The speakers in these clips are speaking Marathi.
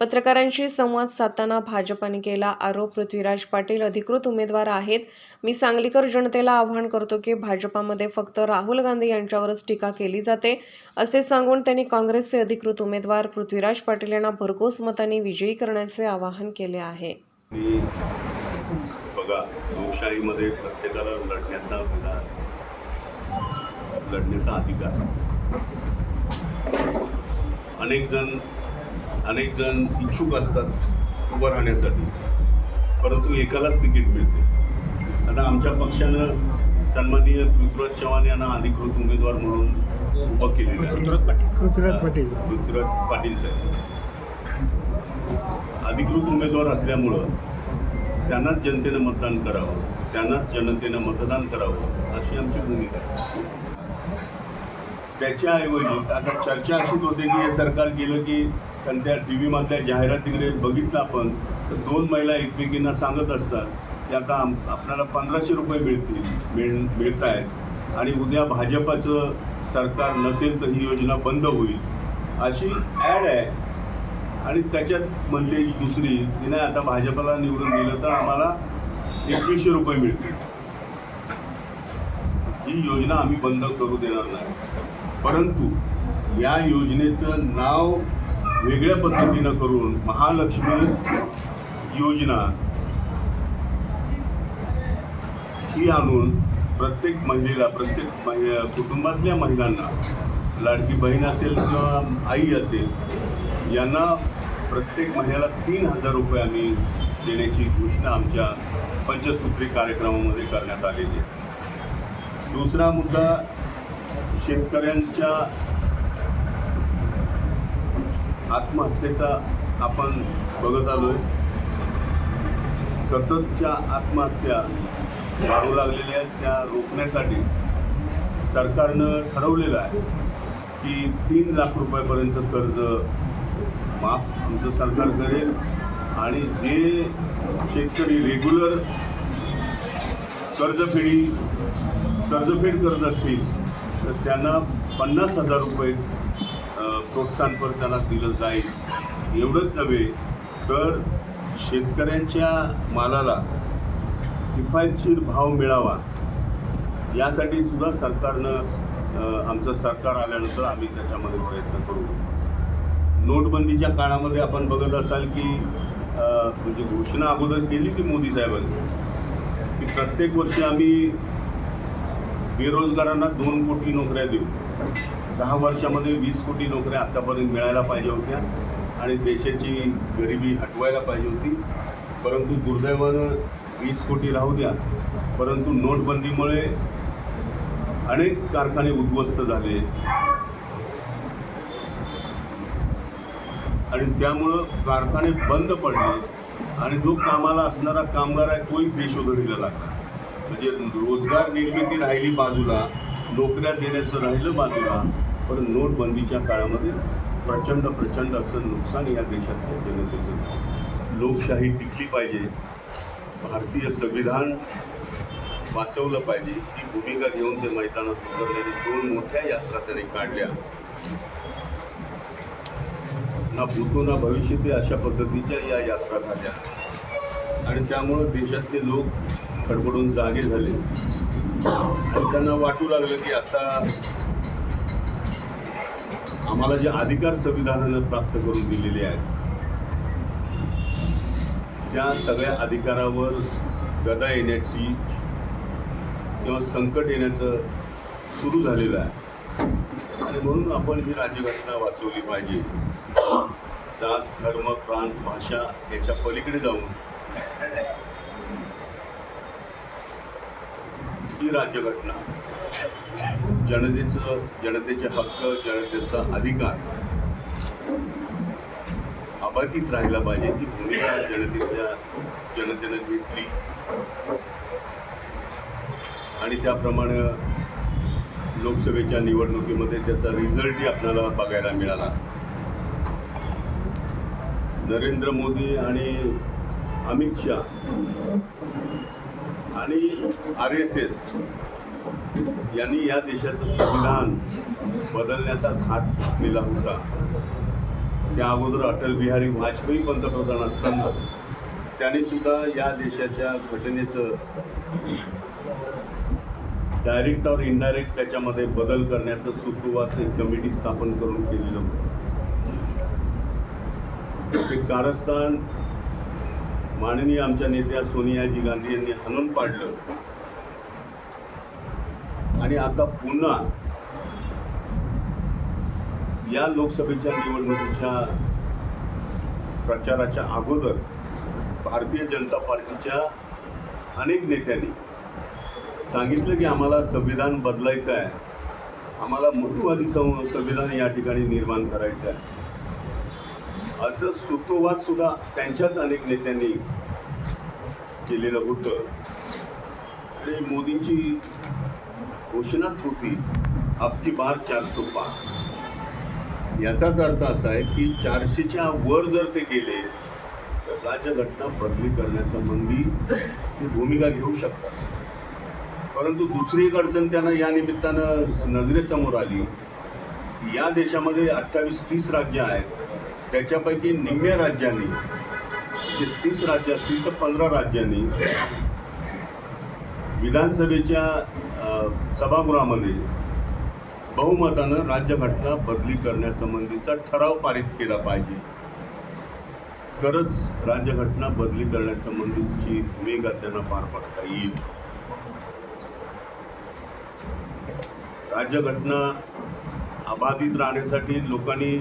पत्रकारांशी संवाद साधताना भाजपाने केला आरोप. पृथ्वीराज पाटील अधिकृत उमेदवार आहेत. मी सांगलीकर जनतेला आवाहन करतो की भाजपामध्ये फक्त राहुल गांधी यांच्यावरच टीका केली जाते असे सांगून त्यांनी काँग्रेसचे अधिकृत उमेदवार पृथ्वीराज पाटील यांना भरघोस मतांनी विजयी करण्याचे आवाहन केले आहे. बघा लोकशाहीमध्ये प्रत्येकाला लढण्याचा अधिकार लढण्याचा अधिकार अनेक जण अनेक जण इच्छुक असतात उभं राहण्यासाठी. परंतु एकालाच तिकीट मिळते. आता आमच्या पक्षानं सन्माननीय पृथ्वीराज चव्हाण यांना अधिकृत उमेदवार म्हणून उभं केलेलं आहे. पृथ्वीराज पाटील. पृथ्वीराज पाटील. साहेब. अधिकृत उमेदवार असल्यामुळं त्यांनाच जनतेनं मतदान करावं त्यांनाच जनतेनं मतदान करावं अशी आमची भूमिका आहे. त्याच्याऐवजी आता चर्चा अशीच होते की हे सरकार गेलं की कारण त्या टी व्हीमधल्या जाहिरातीकडे बघितलं आपण तर दोन महिला एकमेकींना सांगत असतात की आता आम आपल्याला पंधराशे रुपये मिळतील मिळ मिळत आहेत आणि उद्या भाजपाचं सरकार नसेल तर ही योजना बंद होईल. अशी ॲड आहे. आणि त्याच्यात म्हणते दुसरी की नाही आता भाजपला निवडून दिलं तर आम्हाला एकवीसशे रुपये मिळतील. ही योजना आम्ही बंद करू देणार नाही. परंतु या योजनेचं नाव वेगळ्या पद्धतीनं करून महालक्ष्मी योजना ही आणून प्रत्येक महिलेला प्रत्येक महि कुटुंबातल्या महिलांना लाडकी बहीण असेल किंवा आई असेल यांना प्रत्येक महिन्याला तीन हजार रुपये आम्ही देण्याची घोषणा आमच्या पंचसूत्री कार्यक्रमामध्ये करण्यात आलेली आहे. दुसरा मुद्दा शेतकऱ्यांच्या आत्महत्येचा आपण बघत आलो आहे सततच्या आत्महत्या वाढू लागलेल्या आहेत. त्या रोखण्यासाठी सरकारनं ठरवलेलं आहे की तीन लाख रुपयापर्यंत कर्ज माफ आमचं सरकार करेल आणि जे शेतकरी रेग्युलर कर्जफेडी कर्जफेड करत असतील तर त्यांना पन्नास हजार रुपये प्रोत्साहनपर त्याला दिलं जाईल. एवढंच नव्हे तर शेतकऱ्यांच्या मालाला किफायतशीर भाव मिळावा यासाठी सुद्धा सरकारनं आमचं सरकार आल्यानंतर आम्ही त्याच्यामध्ये प्रयत्न करू. नोटबंदीच्या काळामध्ये आपण बघत असाल की म्हणजे घोषणा अगोदर केली की मोदी साहेबांनी की प्रत्येक वर्षी आम्ही बेरोजगारांना दोन कोटी नोकऱ्या देऊ. दहा वर्षामध्ये वीस कोटी नोकऱ्या आत्तापर्यंत मिळायला पाहिजे होत्या आणि देशाची गरिबी हटवायला पाहिजे होती. परंतु दुर्दैवानं वीस कोटी राहू द्या. परंतु नोटबंदीमुळे अनेक कारखाने उद्ध्वस्त झाले. आणि त्यामुळं कारखाने बंद पडले. आणि जो कामाला असणारा कामगार आहे तोही देशोधडीला लागला. म्हणजे रोजगार निर्मिती राहिली बाजूला नोकऱ्या देण्याचं राहिलं बाजूला पण नोटबंदीच्या काळामध्ये प्रचंड प्रचंड असं नुकसान या देशातल्या जनतेचं लोकशाही टिकली पाहिजे. भारतीय संविधान वाचवलं पाहिजे. ही भूमिका घेऊन ते मैदानात उतरलेली दोन मोठ्या यात्रा त्याने काढल्या. ना भूतो ना भविष्य ते अशा पद्धतीच्या या यात्रा झाल्या. आणि त्यामुळं देशातले लोक खडबडून जागे झाले. आणि त्यांना वाटू लागलं की आता आम्हाला जे अधिकार संविधानानं प्राप्त करून दिलेले आहेत त्या सगळ्या अधिकारावर गदा येण्याची किंवा संकट येण्याचं सुरू झालेलं आहे. आणि म्हणून आपण ही राज्यघटना वाचवली पाहिजे. जात धर्म प्रांत भाषा याच्या पलीकडे जाऊन ही राज्यघटना जनतेचं जनतेचे हक्क जनतेचा अधिकार अबाधित राहिला पाहिजे ती भूमिका जनतेच्या जनतेनं घेतली. आणि त्याप्रमाणे लोकसभेच्या निवडणुकीमध्ये त्याचा रिझल्टही आपल्याला बघायला मिळाला. नरेंद्र मोदी आणि अमित शहा आणि आर एस एस यांनी या देशाचं संविधान बदलण्याचा घाट घातलेला होता. त्या अगोदर अटल बिहारी वाजपेयी पंतप्रधान असताना त्याने सुद्धा या देशाच्या घटनेचं डायरेक्ट और इनडायरेक्ट त्याच्यामध्ये बदल करण्याचं सुतोवाचं एक कमिटी स्थापन करून केलेलं होतं. ते कारस्थान माननीय आमच्या नेत्या सोनियाजी गांधी यांनी हाणून पाडलं. आणि आता पुन्हा या लोकसभेच्या निवडणुकीच्या प्रचाराच्या अगोदर भारतीय जनता पार्टीच्या अनेक नेत्यांनी सांगितलं की आम्हाला संविधान बदलायचं आहे. आम्हाला मधुवादी संविधान या ठिकाणी निर्माण करायचं आहे. असं सुतोवाद सुद्धा त्यांच्याच अनेक नेत्यांनी केलेलं होतं. आणि मोदींची घोषणाच होती आपली बार चारसो पार याचाच अर्थ असा आहे की चारशेच्या वर जर ते गेले तर राज्यघटना बदली करण्यासंबंधी ती भूमिका घेऊ शकतात. परंतु दुसरी एक अडचण त्यांना या निमित्तानं नजरेसमोर आली. या देशामध्ये अठ्ठावीस तीस राज्य आहेत. त्याच्यापैकी निम्म्या राज्यांनी जे तीस राज्य असतील तर पंधरा राज्यांनी विधानसभेच्या सभागृहामध्ये बहुमतानं राज्यघटना बदली करण्यासंबंधीचा ठराव पारित केला पाहिजे. तरच राज्यघटना बदली करण्यासंबंधीची भूमिका त्यांना पार पाडता येईल. राज्यघटना अबाधित राहण्यासाठी लोकांनी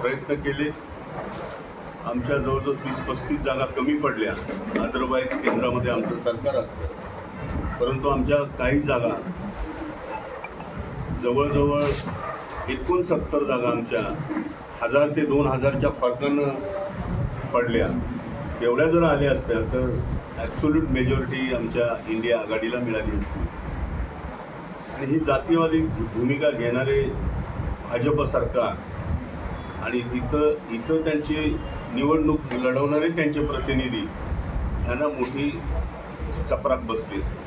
प्रयत्न केले. आमच्या जवळजवळ तीस पस्तीस जागा कमी पडल्या. अदरवाईज केंद्रामध्ये आमचं सरकार असतं. परंतु आमच्या काही जागा जवळजवळ एकोणसत्तर जागा आमच्या हजार ते दोन हजारच्या फरकानं पडल्या. तेवढ्या जर आल्या असत्या तर ॲब्सोल्यूट मेजॉरिटी आमच्या इंडिया आघाडीला मिळाली असती. आणि ही जातीवादी भूमिका घेणारे भाजप सरकार आणि तिथं इथं त्यांची निवडणूक लढवणारे त्यांचे प्रतिनिधी ह्यांना मोठी चपराक बसली. असते